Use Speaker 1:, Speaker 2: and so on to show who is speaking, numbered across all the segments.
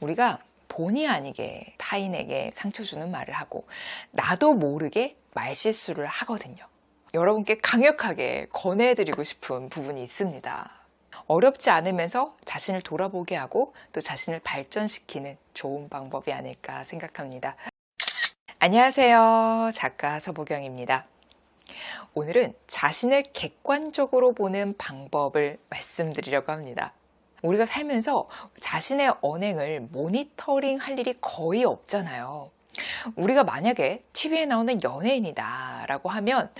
Speaker 1: 우리가 본의 아니게 타인에게 상처 주는 말을 하고 나도 모르게 말실수를 하거든요. 여러분께 강력하게 권해드리고 싶은 부분이 있습니다. 어렵지 않으면서 자신을 돌아보게 하고 또 자신을 발전시키는 좋은 방법이 아닐까 생각합니다. 안녕하세요. 작가 서보경입니다. 오늘은 자신을 객관적으로 보는 방법을 말씀드리려고 합니다. 우리가 살면서 자신의 언행을 모니터링 할 일이 거의 없잖아요. 우리가 만약에 TV에 나오는 연예인이다 라고 하면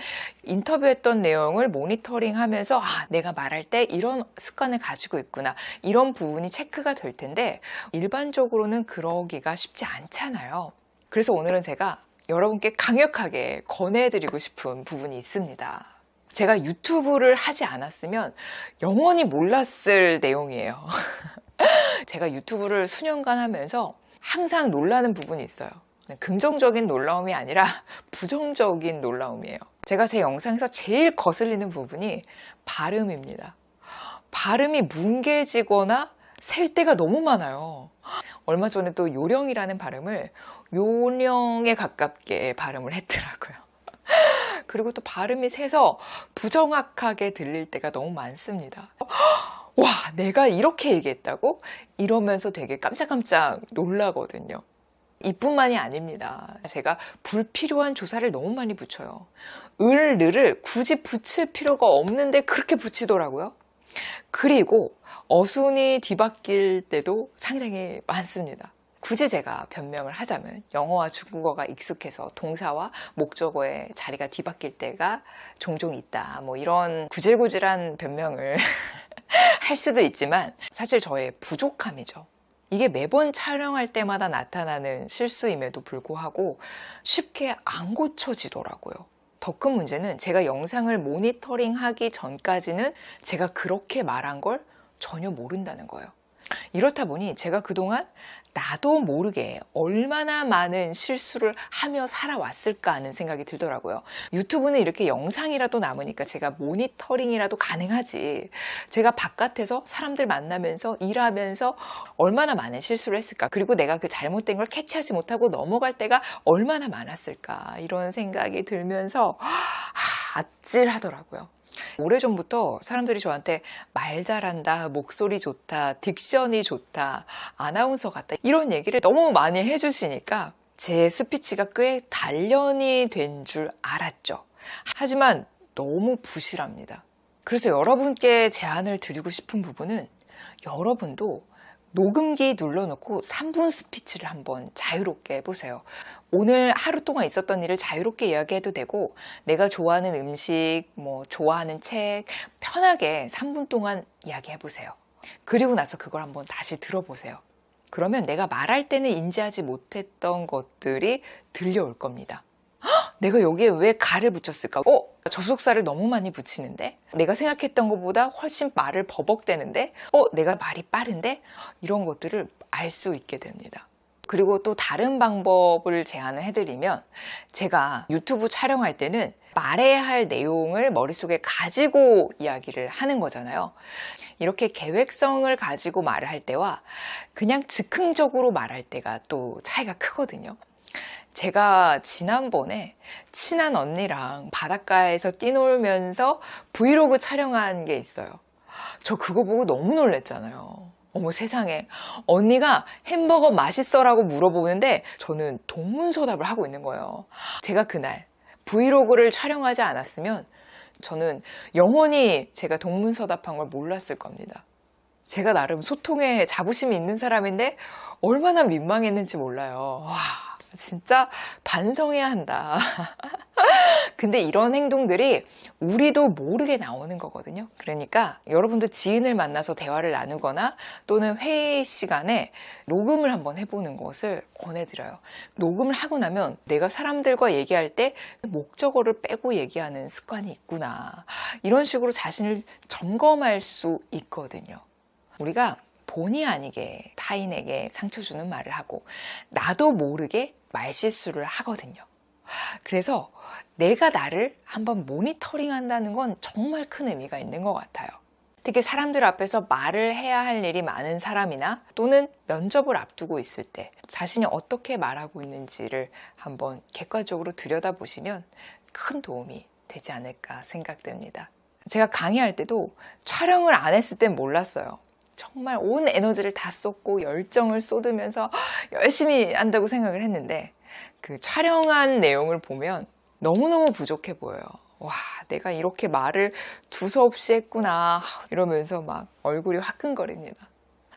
Speaker 1: 인터뷰했던 내용을 모니터링 하면서 아, 내가 말할 때 이런 습관을 가지고 있구나. 이런 부분이 체크가 될 텐데 일반적으로는 그러기가 쉽지 않잖아요. 그래서 오늘은 제가 여러분께 강력하게 권해드리고 싶은 부분이 있습니다. 제가 유튜브를 하지 않았으면 영원히 몰랐을 내용이에요. 제가 유튜브를 수년간 하면서 항상 놀라는 부분이 있어요. 긍정적인 놀라움이 아니라 부정적인 놀라움이에요. 제가 제 영상에서 제일 거슬리는 부분이 발음입니다. 발음이 뭉개지거나 셀 때가 너무 많아요. 얼마 전에 또 요령이라는 발음을 요령에 가깝게 발음을 했더라고요. 그리고 또 발음이 세서 부정확하게 들릴 때가 너무 많습니다. 와, 내가 이렇게 얘기했다고? 이러면서 되게 깜짝깜짝 놀라거든요. 이뿐만이 아닙니다. 제가 불필요한 조사를 너무 많이 붙여요. 을, 느를 굳이 붙일 필요가 없는데 그렇게 붙이더라고요. 그리고 어순이 뒤바뀔 때도 상당히 많습니다. 굳이 제가 변명을 하자면 영어와 중국어가 익숙해서 동사와 목적어의 자리가 뒤바뀔 때가 종종 있다. 뭐 이런 구질구질한 변명을 할 수도 있지만 사실 저의 부족함이죠. 이게 매번 촬영할 때마다 나타나는 실수임에도 불구하고 쉽게 안 고쳐지더라고요. 더 큰 문제는 제가 영상을 모니터링 하기 전까지는 제가 그렇게 말한 걸 전혀 모른다는 거예요. 이렇다 보니 제가 그동안 나도 모르게 얼마나 많은 실수를 하며 살아왔을까 하는 생각이 들더라고요. 유튜브는 이렇게 영상이라도 남으니까 제가 모니터링이라도 가능하지. 제가 바깥에서 사람들 만나면서 일하면서 얼마나 많은 실수를 했을까. 그리고 내가 그 잘못된 걸 캐치하지 못하고 넘어갈 때가 얼마나 많았을까. 이런 생각이 들면서 하, 아찔하더라고요. 오래전부터 사람들이 저한테 말 잘한다, 목소리 좋다, 딕션이 좋다, 아나운서 같다 이런 얘기를 너무 많이 해주시니까 제 스피치가 꽤 단련이 된 줄 알았죠. 하지만 너무 부실합니다. 그래서 여러분께 제안을 드리고 싶은 부분은 여러분도 녹음기 눌러놓고 3분 스피치를 한번 자유롭게 해보세요. 오늘 하루 동안 있었던 일을 자유롭게 이야기해도 되고, 내가 좋아하는 음식, 뭐, 좋아하는 책, 편하게 3분 동안 이야기해보세요. 그리고 나서 그걸 한번 다시 들어보세요. 그러면 내가 말할 때는 인지하지 못했던 것들이 들려올 겁니다. 헉, 내가 여기에 왜 가를 붙였을까? 어? 접속사를 너무 많이 붙이는데? 내가 생각했던 것보다 훨씬 말을 버벅대는데? 어? 내가 말이 빠른데? 이런 것들을 알 수 있게 됩니다. 그리고 또 다른 방법을 제안을 해드리면 제가 유튜브 촬영할 때는 말해야 할 내용을 머릿속에 가지고 이야기를 하는 거잖아요. 이렇게 계획성을 가지고 말을 할 때와 그냥 즉흥적으로 말할 때가 또 차이가 크거든요. 제가 지난번에 친한 언니랑 바닷가에서 뛰놀면서 브이로그 촬영한 게 있어요. 저 그거 보고 너무 놀랬잖아요. 어머 세상에 언니가 햄버거 맛있어라고 물어보는데 저는 동문서답을 하고 있는 거예요. 제가 그날 브이로그를 촬영하지 않았으면 저는 영원히 제가 동문서답한 걸 몰랐을 겁니다. 제가 나름 소통에 자부심이 있는 사람인데 얼마나 민망했는지 몰라요. 와, 진짜 반성해야 한다. 근데 이런 행동들이 우리도 모르게 나오는 거거든요. 그러니까 여러분도 지인을 만나서 대화를 나누거나 또는 회의 시간에 녹음을 한번 해보는 것을 권해드려요. 녹음을 하고 나면 내가 사람들과 얘기할 때 목적어를 빼고 얘기하는 습관이 있구나. 이런 식으로 자신을 점검할 수 있거든요. 우리가 본의 아니게 타인에게 상처 주는 말을 하고 나도 모르게 말실수를 하거든요. 그래서 내가 나를 한번 모니터링 한다는 건 정말 큰 의미가 있는 것 같아요. 특히 사람들 앞에서 말을 해야 할 일이 많은 사람이나 또는 면접을 앞두고 있을 때 자신이 어떻게 말하고 있는지를 한번 객관적으로 들여다보시면 큰 도움이 되지 않을까 생각됩니다. 제가 강의할 때도 촬영을 안 했을 땐 몰랐어요. 정말 온 에너지를 다 쏟고 열정을 쏟으면서 열심히 한다고 생각을 했는데 그 촬영한 내용을 보면 너무너무 부족해 보여요. 와, 내가 이렇게 말을 두서없이 했구나. 이러면서 막 얼굴이 화끈거립니다.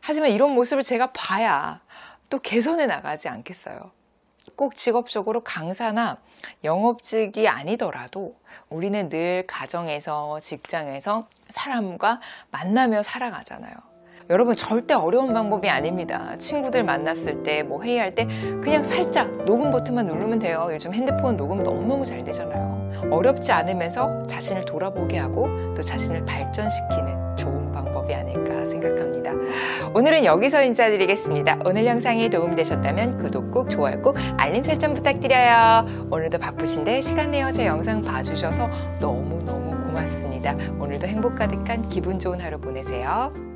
Speaker 1: 하지만 이런 모습을 제가 봐야 또 개선해 나가지 않겠어요. 꼭 직업적으로 강사나 영업직이 아니더라도 우리는 늘 가정에서 직장에서 사람과 만나며 살아가잖아요. 여러분 절대 어려운 방법이 아닙니다. 친구들 만났을 때 뭐 회의할 때 그냥 살짝 녹음 버튼만 누르면 돼요. 요즘 핸드폰 녹음 너무너무 잘 되잖아요. 어렵지 않으면서 자신을 돌아보게 하고 또 자신을 발전시키는 좋은 방법이 아닐까 생각합니다. 오늘은 여기서 인사드리겠습니다. 오늘 영상이 도움이 되셨다면 구독 꾹, 좋아요 꾹, 알림 설정 부탁드려요. 오늘도 바쁘신데 시간 내어 제 영상 봐주셔서 너무너무 고맙습니다. 오늘도 행복 가득한 기분 좋은 하루 보내세요.